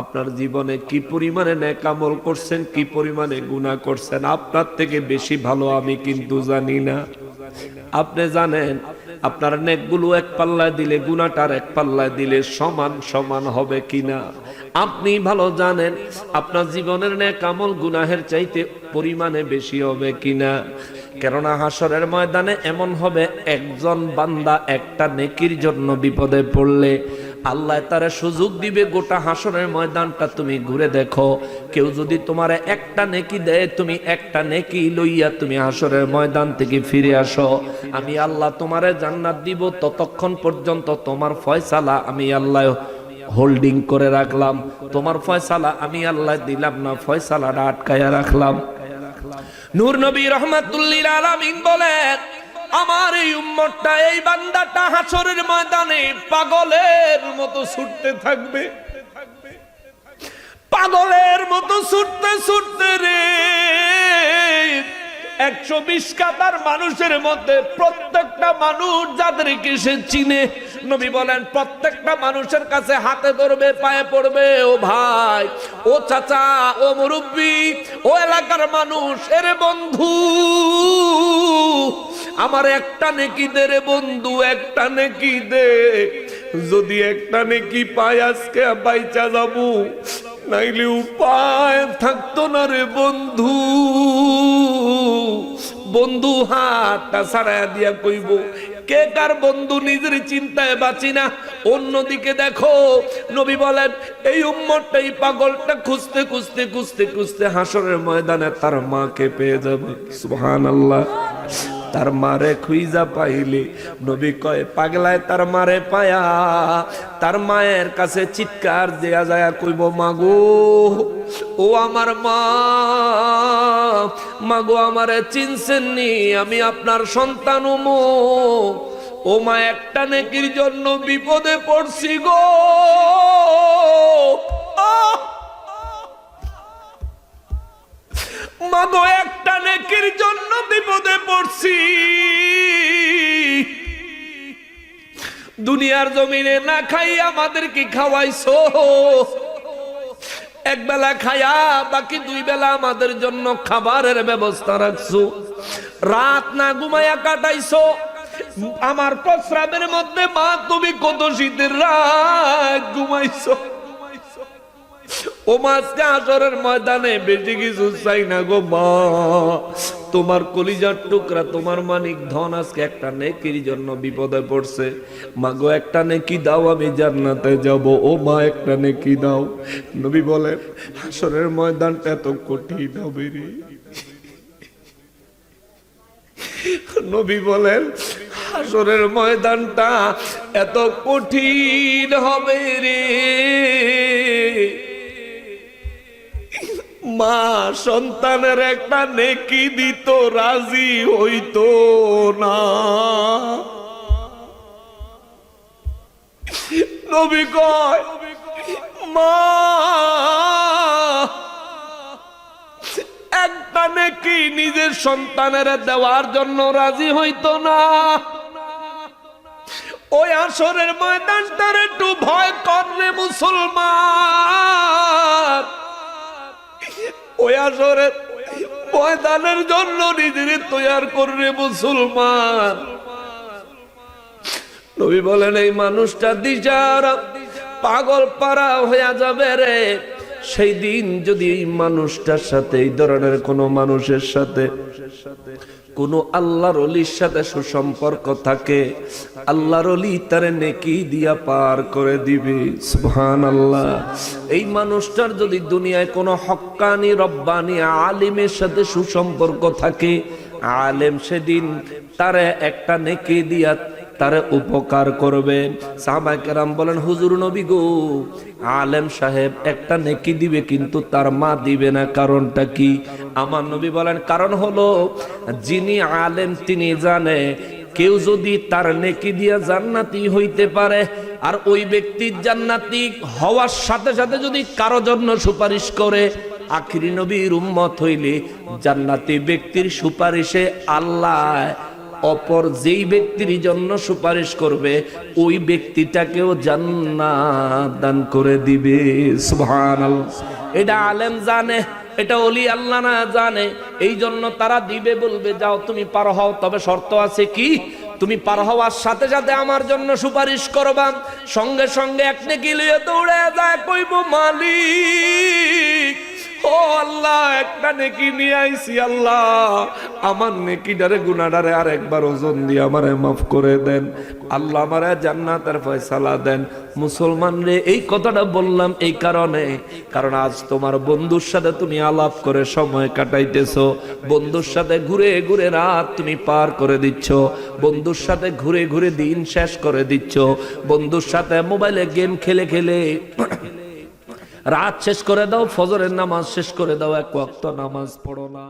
আপনার জীবনে কি পরিমাণে ন্যাকামল করছেন, কি পরিমাণে গুনাহ করছেন? আপনার থেকে বেশি ভালো আমি কিন্তু জানি না। আপনি জানেন, আপনার নেকগুলো এক পাল্লায় দিলে গুনাটার এক পাল্লায় দিলে সমান সমান হবে কিনা? আপনি ভালো জানেন, আপনার জীবনের নেক আমল গুনাহের চাইতে পরিমাণে বেশি হবে কিনা? কেননা হাসরের ময়দানে এমন হবে, একজন বান্দা একটা নেকির জন্য বিপদে পড়লে আল্লাহ তারা সুযোগ দিবে, গোটা হাসরের ময়দানটা তুমি ঘুরে দেখো। কেউ যদি তোমার একটা নেকি দেয়, তুমি একটা নেকি লইয়া তুমি হাসরের ময়দান থেকে ফিরে আসো। আমি আল্লাহ তোমারে জান্নাত দিব, ততক্ষণ পর্যন্ত তোমার ফয়সালা আমি আল্লাহ হোল্ডিং করে রাখলাম। তোমার ফয়সালা আমি আল্লাহ দিলাম না, ফয়সালাটা আটকায়া রাখলাম। নূর নবী রহমাতুল্লিল আলামিন বলেন আমার এই উম্মতটা, এই বান্দাটা হাসরের ময়দানে পাগলের মতো ছুটতে থাকবে। পাগলের মতো ছুটতে ছুটতে রে, একশো বিশ কাতার মানুষের মধ্যে প্রত্যেকটা মানুষ যাদেরকে সে চিনে, নবী বলেন, প্রত্যেকটা মানুষের কাছে হাতে ধরবে, পায়ে পড়বে, ও ভাই, ও চাচা, ও মুরব্বী, ও এলাকার মানুষ, এর বন্ধু আমার একটা নেকি দে রে বন্ধু, একটা নেকি দে। যদি একটা নেকি পাই আজকে বাইচা যাব নাইলে উপায় থাকতো না রে বন্ধু। বন্ধু হাতটা ছাড়াইয়া দিয়া কইব, কে কার বন্ধু নিজের চিন্তায় বাঁচি না? অন্যদিকে দেখো, নবী বলেন, এই উম্মতটা এই পাগলটা খুঁজতে খুঁজতে খুঁজতে খুঁজতে হাসরের ময়দানে তার মাকে পেয়ে যাবে। সুবহানাল্লাহ। তার মারে খুইজা পাইলে। নবী কয়, পাগলায় তার মারে পায়া। তার মায়ের কাছে চিৎকার দেয়া যায়, কইব, মাগো, ও আমার মা, মাগো, আমারে চিনছেন নি? আমি আপনার সন্তান মো। ও মা, একটা নেকির জন্য বিপদে পড়ছি গো। আহ! মাগো, একটা নেকির জন্য বিপদে পড়ছি। দুনিয়ার জমিনে না খাই আমাদের কি খাওয়াইছো? এক বেলা খায়া বাকি দুই বেলা আমাদের জন্য খাবারের ব্যবস্থা রাখছো। রাত না ঘুমায়া কাটাইছো। আমার প্রস্রাবের মধ্যে মা, তুমি কত শীতের রাত ঘুমাইছো? ও মাঝকে আসরের ময়দানে বেশি কিছু চাই না গো মা। তোমার কলিজার টুকরা, তোমার মানিক ধন আজকে একটা নেকির জন্য বিপদে পড়ছে। মা গো, একটা নেকি দাও, আমি জান্নাতে যাব। ও মা, একটা নেকি দাও। নবী বলেন, হাসরের ময়দানটা এত কঠিন হবে রে। নবী বলেন, হাসরের ময়দানটা এত কঠিন হবে রে। মা সন্তানের একটা নেকি দিত, রাজি হইতো না। নবী কয়, মা, একটা নেকি নিজের সন্তানের দেওয়ার জন্য রাজি হইতো না। ওই আসরের ময়দানটার একটু ভয় করলে মুসলমান। ময়দানের জন্য নিজের তৈয়ার করবে মুসলমান। নবী বলেন, এই মানুষটা দিশার পাগল পাড়া হইয়া যাবে রে। সেই দিন যদি এই মানুষটার সাথে, এই ধরনের কোন মানুষের সাথে কোন আল্লাহর অলির সাথে সুসম্পর্ক থাকে, আল্লাহর অলি তারে নেকি দিয়া পার করে দিবে। সুবহান আল্লাহ এই মানুষটার যদি দুনিয়ায় কোনো হক্কানি, রব্বানি, আলিমের সাথে সুসম্পর্ক থাকে, আলেম সেদিন তারে একটা নেকি দিয়া তারে উপকার করবে। কেরাম বলেন, হুজুর নবী গো, আলেম সাহেব একটা নেকি দিবে কিন্তু তার মা দিবে না, কারণটা কি? আমার নবী বলেন, কারণ হলো, যিনি আলেম তিনি জানে, কেউ যদি তার নেকি দিয়া জান্নাতি হইতে পারে, আর ওই ব্যক্তির জান্নাতি হওয়ার সাথে সাথে যদি কারও জন্য সুপারিশ করে, আখিরি নবীর উম্মত হইলে জান্নাতি ব্যক্তির সুপারিশে আল্লাহ অপর যেই ব্যক্তির জন্য সুপারিশ করবে, ওই ব্যক্তিটাকেও জান্নাত দান করে দিবে। সুবহানাল্লাহ। এটা আলেম জানে এটা অলি আল্লাহ না জানে এই জন্য তারা দিবে, বলবে, যাও, তুমি পার হও। তবে শর্ত আছে কি? তুমি পার হওয়ার সাথে সাথে আমার জন্য সুপারিশ করবা। সঙ্গে সঙ্গে এক নেকি লিয়ে দৌড়ে যায় কইব, মালিক ও আল্লাহ, একটা নেকি নিয়ে আইছি আল্লাহ। আমার নেকিটারে গুনাডারে আর একবার ওজন দিয়ে আমারে মাফ করে দেন। আল্লাহ আমারে জান্নাতের ফয়সালা দেন। মুসলমান রে, এই কথাটা বললাম এই কারণে। কারণ আজ তোমার বন্ধুর সাথে তুমি আলাপ করে সময় কাটাইতেছো। বন্ধুর সাথে ঘুরে ঘুরে রাত তুমি পার করে দিচ্ছ। বন্ধুর সাথে ঘুরে ঘুরে দিন শেষ করে দিচ্ছ। বন্ধুর সাথে মোবাইলে গেম খেলে খেলে রাত শেষ করে দাও ফজরের নামাজ শেষ করে দাও এক ওয়াক্ত নামাজ পড়ো না।